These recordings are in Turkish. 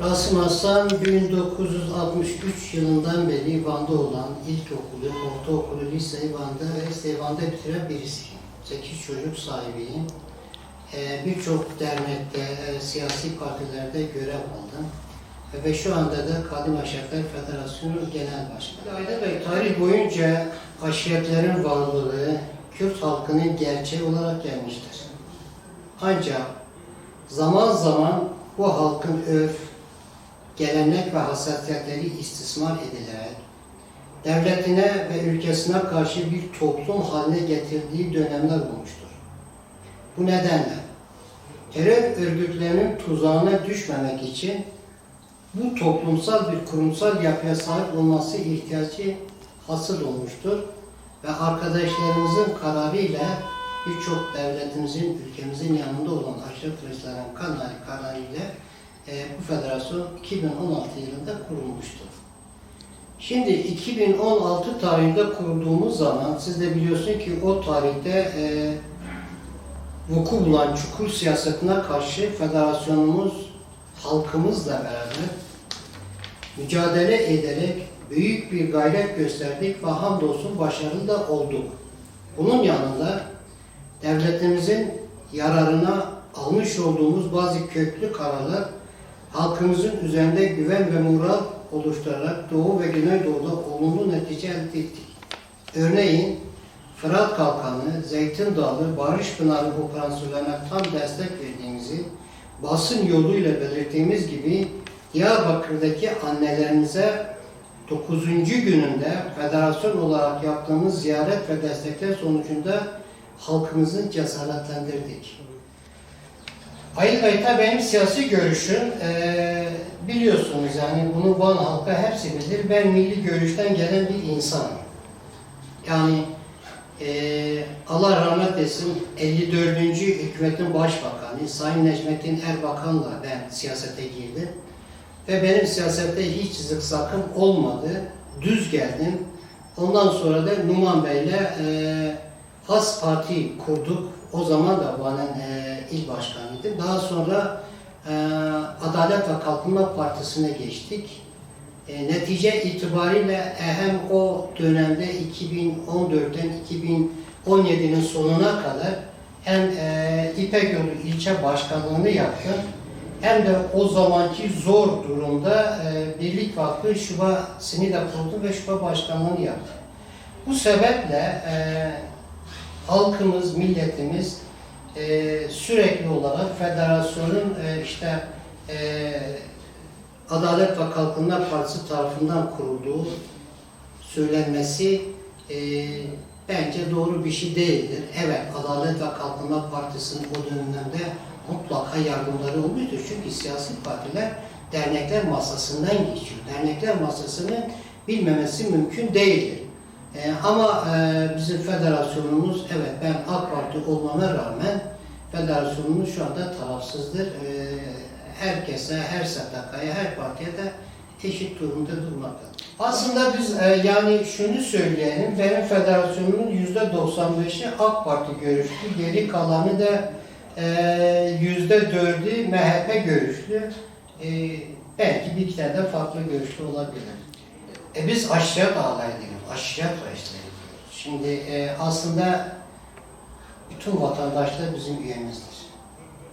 Rasim Aslan 1963 yılından beri Van'da olan ilkokulu, ortaokulu, liseyi Van'da ve Van'da bitiren birisiyim. 8 çocuk sahibiyim. Ee, Birçok dernekte, e, siyasi partilerde görev aldım. Ve şu anda da Kadim Aşiretler Federasyonu Genel Başkanı. Aydın Bey, tarih boyunca aşiretlerin varlığı Kürt halkının gerçeği olarak gelmiştir. Ancak zaman zaman bu halkın örf, gelenek ve hassasiyetleri istismar edilerek devletine ve ülkesine karşı bir toplum haline getirdiği dönemler olmuştur. Bu nedenle terör örgütlerinin tuzağına düşmemek için bu toplumsal bir kurumsal yapıya sahip olması ihtiyacı hasıl olmuştur ve arkadaşlarımızın kararıyla birçok devletimizin, ülkemizin yanında olan aşırı turistlerin kanali kararıyla e, bu federasyon 2016 yılında kurulmuştur. Şimdi 2016 tarihinde kurulduğumuz zaman siz de biliyorsun ki o tarihte e, vuku bulan çukur siyasetine karşı federasyonumuz halkımızla beraber mücadele ederek büyük bir gayret gösterdik ve hamdolsun başarılı da olduk. Bunun yanında devletimizin yararına almış olduğumuz bazı köklü kararlar halkımızın üzerinde güven ve moral oluşturarak Doğu ve Güneydoğu'da olumlu netice elde ettik. Örneğin Fırat Kalkanı, Zeytin Dağı, Barış Pınarı operasyonlarına tam destek verdiğimizi basın yoluyla belirttiğimiz gibi Diyarbakır'daki annelerimize 9. gününde federasyon olarak yaptığımız ziyaret ve destekler sonucunda halkımızı cesaretlendirdik. Ayıl Bey'te benim siyasi görüşüm eee, biliyorsunuz yani bunu Van halkı hepsi bilir. Ben milli görüşten gelen bir insanım. Yani eee, Allah rahmet etsin 54. hükümetin başbakanı Sayın Necmettin Erbakan'la ben siyasete girdim. Ve benim siyasette hiç zıksakım olmadı. Düz geldim. Ondan sonra da Numan Bey'le eee Has Parti kurduk. O zaman da Van'ın eee il başkanıydım. Daha sonra eee, Adalet ve Kalkınma Partisi'ne geçtik. E, netice itibariyle hem o dönemde 2014'ten 2017'nin sonuna kadar hem e, İpek Yolu ilçe başkanlığını yaptım hem de o zamanki zor durumda e, Birlik Vakfı Şuba'sını da kurdum ve Şuba başkanlığını yaptım. Bu sebeple e, halkımız, milletimiz e, sürekli olarak federasyonun e, işte e, Adalet ve Kalkınma Partisi tarafından kurulduğu söylenmesi e, bence doğru bir şey değildir. Evet, Adalet ve Kalkınma Partisi'nin o dönemde mutlaka yardımları olmuştur. Çünkü siyasi partiler dernekler masasından geçiyor. Dernekler masasını bilmemesi mümkün değildir. E, ama e, bizim federasyonumuz, evet ben AK Parti olmama rağmen federasyonumuz şu anda tarafsızdır. E, herkese, her STK'ya, her partiye de eşit durumda durmaktadır. Aslında biz e, yani şunu söyleyelim, benim federasyonumun yüzde 95'i AK Parti görüşlü, geri kalanı da e, yüzde 4'ü MHP görüşlü. E, belki bir iki tane de farklı görüşlü olabilir. E biz aşiret ağaları diyoruz, aşiret reisleri diyoruz. Şimdi e, aslında bütün vatandaşlar bizim üyemizdir.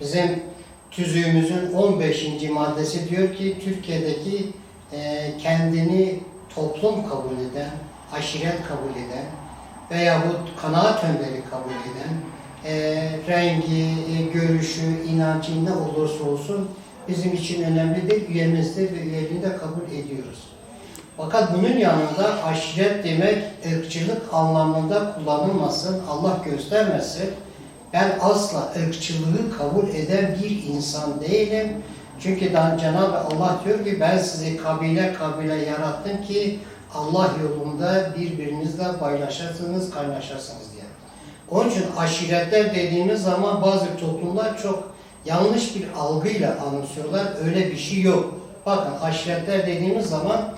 Bizim tüzüğümüzün 15. maddesi diyor ki Türkiye'deki e, kendini toplum kabul eden, aşiret kabul eden veyahut kanaat önderi kabul eden e, rengi, e, görüşü, inancı ne olursa olsun bizim için önemli değil, üyemizdir ve üyeliğini de kabul ediyoruz. Fakat bunun yanında aşiret demek ırkçılık anlamında kullanılmasın, Allah göstermesin. Ben asla ırkçılığı kabul eden bir insan değilim. Çünkü Cenab-ı Allah diyor ki ben sizi kabile kabile yarattım ki Allah yolunda birbirinizle paylaşırsınız, kaynaşırsınız diye. Onun için aşiretler dediğimiz zaman bazı toplumlar çok yanlış bir algıyla anımsıyorlar. Öyle bir şey yok. Bakın aşiretler dediğimiz zaman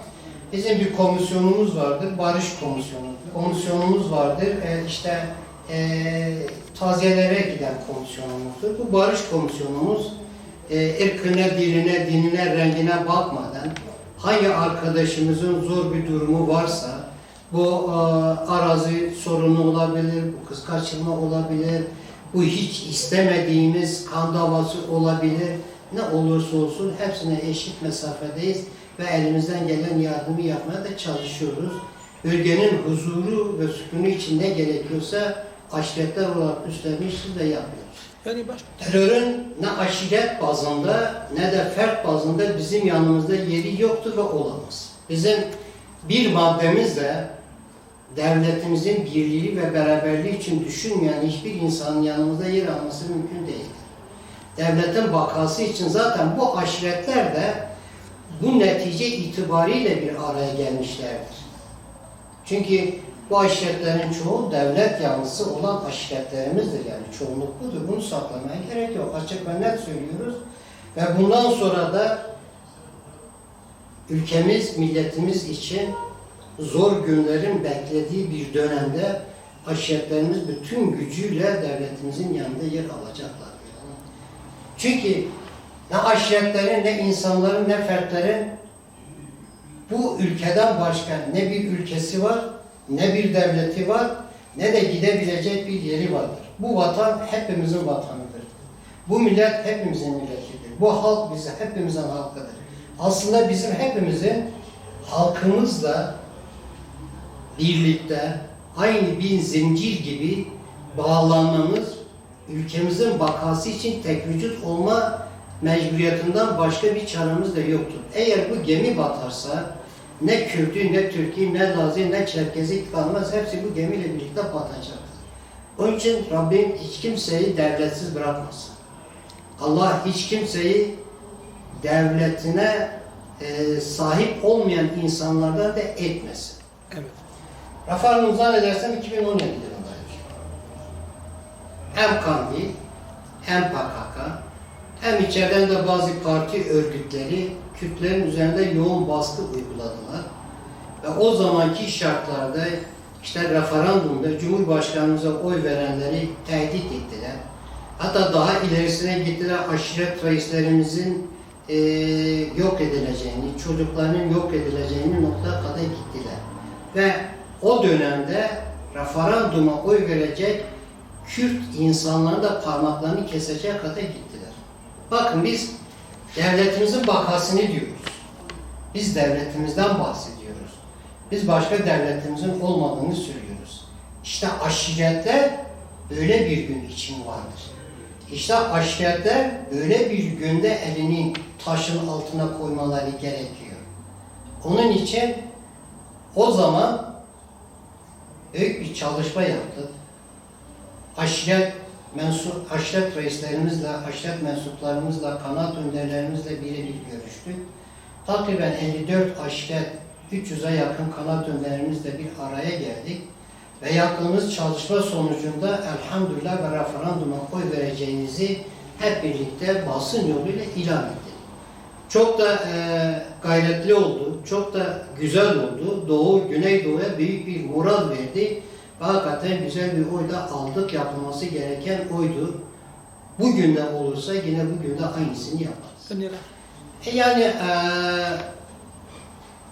bizim bir komisyonumuz vardır. Barış komisyonu. Komisyonumuz vardır. E, işte e, taziyelere giden komisyonumuzdur. Bu barış komisyonumuz e, ırkına, diline, dinine, rengine bakmadan hangi arkadaşımızın zor bir durumu varsa bu e, arazi sorunu olabilir, bu kız kaçırma olabilir, bu hiç istemediğimiz kan davası olabilir. Ne olursa olsun hepsine eşit mesafedeyiz ve elimizden gelen yardımı yapmaya da çalışıyoruz. Bölgenin huzuru ve sükunu için ne gerekiyorsa aşiretler olarak üstlenmişiz ve yapıyoruz. Yani baş... Terörün ne aşiret bazında ne de fert bazında bizim yanımızda yeri yoktur ve olamaz. Bizim bir maddemizle devletimizin birliği ve beraberliği için düşünmeyen hiçbir insanın yanımızda yer alması mümkün değildir. Devletin bakası için zaten bu aşiretler de bu netice itibariyle bir araya gelmişlerdir. Çünkü bu aşiretlerin çoğu devlet yanlısı olan aşiretlerimizdir yani çoğunluk budur. Bunu saklamaya gerek yok. Açık ve net söylüyoruz. Ve bundan sonra da ülkemiz, milletimiz için zor günlerin beklediği bir dönemde aşiretlerimiz bütün gücüyle devletimizin yanında yer alacaklar. Çünkü ne aşiretlerin, ne insanların, ne fertlerin bu ülkeden başka ne bir ülkesi var, ne bir devleti var, ne de gidebilecek bir yeri vardır. Bu vatan hepimizin vatanıdır. Bu millet hepimizin milletidir. Bu halk bize hepimizin halkıdır. Aslında bizim hepimizin halkımızla birlikte aynı bir zincir gibi bağlanmamız ülkemizin bakası için tek vücut olma mecburiyetinden başka bir çaremiz de yoktur. Eğer bu gemi batarsa ne Kürtü, ne Türk'ü, ne Lazı, ne Çerkezi kalmaz. Hepsi bu gemiyle birlikte batacaktır. Onun için Rabbim hiç kimseyi devletsiz bırakmasın. Allah hiç kimseyi devletine e, sahip olmayan insanlardan da etmesin. Evet. Rafar'ın zannedersem 2017 yılındaymış. Hem Kandil, hem PKK, hem içeriden de bazı parti örgütleri Kürtlerin üzerinde yoğun baskı uyguladılar. Ve o zamanki şartlarda işte referandumda Cumhurbaşkanımıza oy verenleri tehdit ettiler. Hatta daha ilerisine gittiler aşiret reislerimizin eee, yok edileceğini, çocuklarının yok edileceğini noktaya kadar gittiler. Ve o dönemde referanduma oy verecek Kürt insanların da parmaklarını kesecek kadar gittiler. Bakın biz devletimizin bakasını diyoruz. Biz devletimizden bahsediyoruz. Biz başka devletimizin olmadığını söylüyoruz. İşte aşiretler böyle bir gün için vardır. İşte aşiretler böyle bir günde elini taşın altına koymaları gerekiyor. Onun için o zaman büyük bir çalışma yaptık. Aşiret mensup, aşiret reislerimizle, aşiret mensuplarımızla, kanaat önderlerimizle birebir görüştük. Takriben 54 aşiret, 300'e yakın kanaat önderimizle bir araya geldik. Ve yaptığımız çalışma sonucunda elhamdülillah ve referanduma oy vereceğinizi hep birlikte basın yoluyla ilan ettik. Çok da e, gayretli oldu, çok da güzel oldu. Doğu, Güneydoğu'ya büyük bir moral verdi. Hakikaten güzel bir oy da aldık. Yapılması gereken oydu. Bugün de olursa yine bugün de aynısını yaparız. E yani e,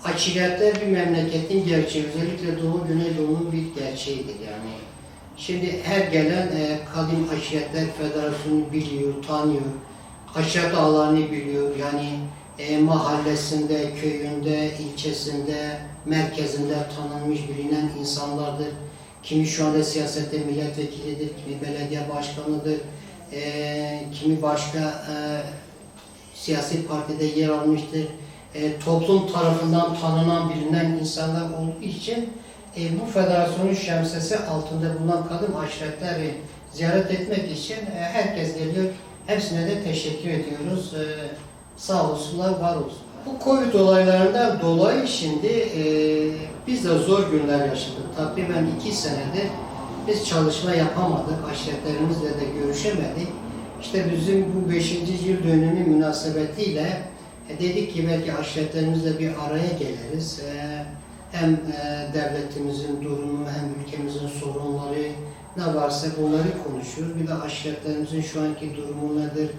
aşiretler bir memleketin gerçeği. Özellikle Doğu Güneydoğu'nun bir gerçeğidir yani. Şimdi her gelen e, Kadim Aşiretler Federasyonu biliyor, tanıyor. Aşiret ağlarını biliyor. Yani e, mahallesinde, köyünde, ilçesinde, merkezinde tanınmış, bilinen insanlardır. Kimi şu anda siyasette milletvekilidir, kimi belediye başkanıdır, e, kimi başka e, siyasi partide yer almıştır. E, toplum tarafından tanınan, bilinen insanlar olduğu için e, bu federasyonun şemsiyesi altında bulunan kadın aşiretleri ziyaret etmek için e, herkes geliyor. Hepsine de teşekkür ediyoruz. E, sağ olsunlar, var olsunlar. Bu Covid olaylarından dolayı şimdi e, biz de zor günler yaşadık. Takriben iki senedir biz çalışma yapamadık. Aşiretlerimizle de görüşemedik. İşte bizim bu 5. yıl dönümü münasebetiyle e, dedik ki belki aşiretlerimizle bir araya geliriz. E, hem e, devletimizin durumu hem ülkemizin sorunları ne varsa bunları konuşuyoruz. Bir de aşiretlerimizin şu anki durumu nedir?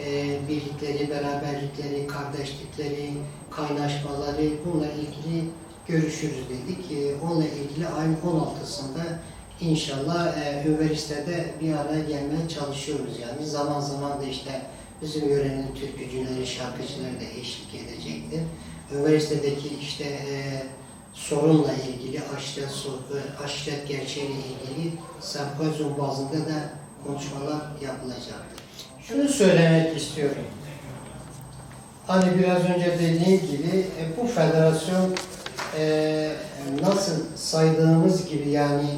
E, birlikleri, beraberlikleri, kardeşlikleri, kaynaşmaları bununla ilgili görüşürüz dedik. E, onunla ilgili ayın 16'sında inşallah e, üniversitede bir araya gelmeye çalışıyoruz. Yani zaman zaman da işte bizim yörenin türkücüleri, şarkıcıları da eşlik edecektir. Üniversitedeki işte e, sorunla ilgili, aşiret, e, aşiret gerçeğiyle ilgili sempozyum bazında da konuşmalar yapılacaktır. Şunu söylemek istiyorum. Hani biraz önce dediğim gibi e, bu federasyon e, nasıl saydığımız gibi yani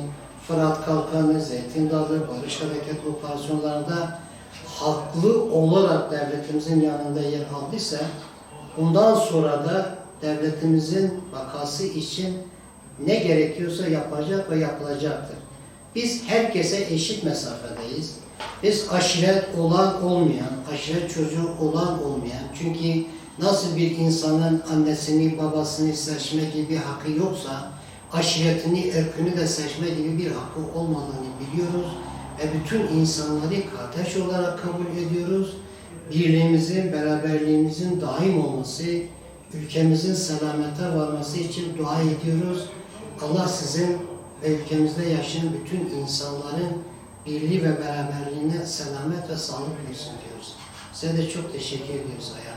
Fırat Kalkanı, Zeytin Dalı, Barış Hareket operasyonlarında haklı olarak devletimizin yanında yer aldıysa bundan sonra da devletimizin vakası için ne gerekiyorsa yapacak ve yapılacaktır. Biz herkese eşit mesafedeyiz. Biz aşiret olan olmayan, aşiret çocuğu olan olmayan, çünkü nasıl bir insanın annesini, babasını seçme gibi bir hakkı yoksa, aşiretini, ırkını da seçme gibi bir hakkı olmadığını biliyoruz ve bütün insanları kardeş olarak kabul ediyoruz. Birliğimizin, beraberliğimizin daim olması, ülkemizin selamete varması için dua ediyoruz. Allah sizin ve ülkemizde yaşayan bütün insanların birliği ve beraberliğine selamet ve sağlık versin diyoruz. Size de çok teşekkür ediyoruz Bey.